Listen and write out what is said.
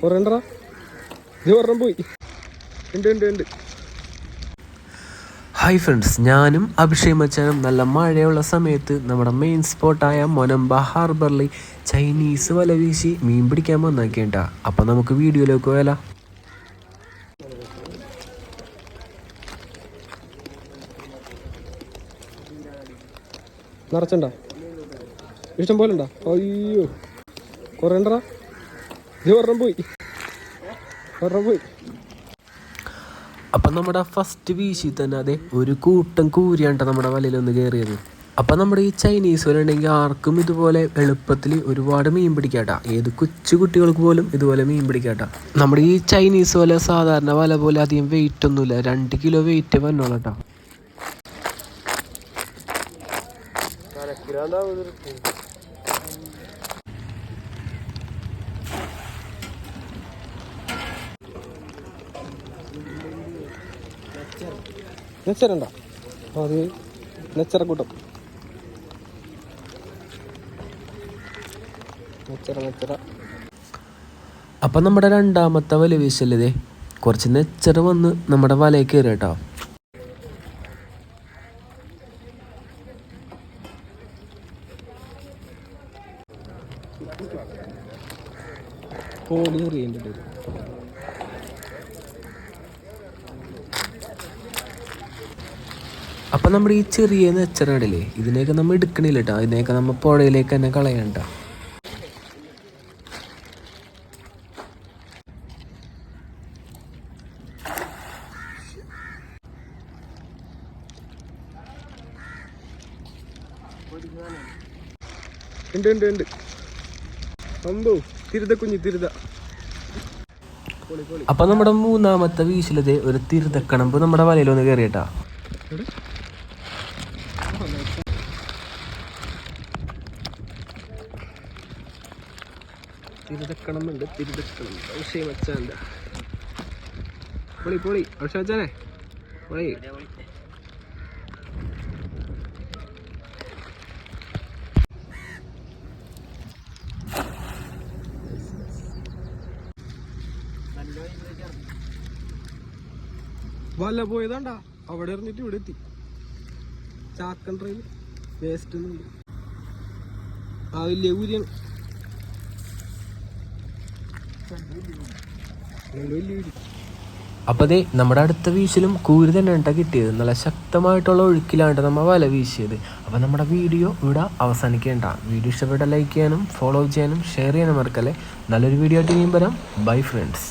കുറേ ഉണ്ടടാ ഇത് ഒരെണ്ണം പോയി. ഉണ്ട് ഉണ്ട് ഉണ്ട്. ഹായ് ഫ്രണ്ട്സ് ഞാനും അഭിഷേക് മച്ചാനും നല്ല മഴയുള്ള സമയത്ത് നമ്മുടെ മെയിൻ സ്പോട്ടായ മൊനമ്പ ഹാർബറിൽ ചൈനീസ് വല വീശി മീൻ പിടിക്കാൻ വന്നേക്കേണ്ട അപ്പം നമുക്ക് വീഡിയോയിലേക്ക് പോയാലോ? നിറച്ചണ്ട? ഇഷ്ടം പോലെ ഉണ്ടോ. അയ്യോ. കുറേ ഉണ്ടടാ ഇത് ഒരെണ്ണം പോയി. പോയി അപ്പം നമ്മുടെ ഫസ്റ്റ് വീശി തന്നെ അതെ ഒരു കൂട്ടം കൂരിയാണ്ട നമ്മുടെ വലയിലൊന്ന് കയറിയത് അപ്പം നമ്മുടെ ഈ ചൈനീസ് വല ഉണ്ടെങ്കിൽ ആർക്കും ഇതുപോലെ എളുപ്പത്തിൽ ഒരുപാട് മീൻ പിടിക്കാട്ടാ ഏത് കൊച്ചു കുട്ടികൾക്ക് പോലും ഇതുപോലെ മീൻ പിടിക്കാട്ടാ നമ്മുടെ ഈ ചൈനീസ് വല സാധാരണ വല പോലെ അധികം വെയിറ്റ് ഒന്നുമില്ല. രണ്ട് കിലോ വെയിറ്റ് വന്നോളട്ടാ നെച്ചറുണ്ട? അത് നെച്ചറക്കൂട്ടം. നെച്ചറ നെച്ചറ. അപ്പം നമ്മുടെ രണ്ടാമത്തെ വല വീശല്ലേ കുറച്ച് നെച്ചറ് വന്ന് നമ്മുടെ വലയിൽ കയറി കേട്ടോ. കോടി എറിയേണ്ടി അപ്പം നമ്മുടെ ഈ ചെറിയ നെച്ചറടില്ലേ? ഇതിനെയൊക്കെ നമ്മൾ എടുക്കണില്ല കേട്ടോ ഇതിനെയൊക്കെ നമ്മൾ പുഴയിലേക്ക് തന്നെ കളയണ്ട ഉണ്ട് ഉണ്ട് ഉണ്ട്. അമ്പോ തിരുത കുഞ്ഞി തിരുത. പൊളി പൊളി അപ്പം നമ്മുടെ മൂന്നാമത്തെ വീശിലത് ഒരു തിരുതക്കണമ്പ് നമ്മുടെ വലയിലൊന്ന് ഒന്ന് കേട്ടാ തിരുതക്കണം ഉണ്ട് തിരുതക്കണം ഔഷേ മച്ചാന്റെ പൊളി പൊളി. ഔഷയ മച്ചാനെ പൊളി. വല്ല പോയതാണ്ടാ? അവിടെ എറിഞ്ഞിട്ട് ഇവിടെ എത്തി. ചാക്കൻ ട്രെയിൻ വേസ്റ്റ് ആ വലിയ ഊരിയാണ്. വലിയ അപ്പോൾ നമ്മുടെ അടുത്ത വീശിലും കൂരി തന്നെ കേട്ടോ കിട്ടിയത്. നല്ല ശക്തമായിട്ടുള്ള ഒഴുക്കിലാണ് നമ്മൾ വല വീശിയത്. അപ്പം നമ്മുടെ വീഡിയോ ഇവിടെ അവസാനിക്കേണ്ട. വീഡിയോ ഇഷ്ടപ്പെട്ട ലൈക്ക് ചെയ്യാനും ഫോളോ ചെയ്യാനും ഷെയർ ചെയ്യാനും മറക്കല്ലേ. നല്ലൊരു വീഡിയോ ആയിട്ട് ഇനിയും വരാം. Bye friends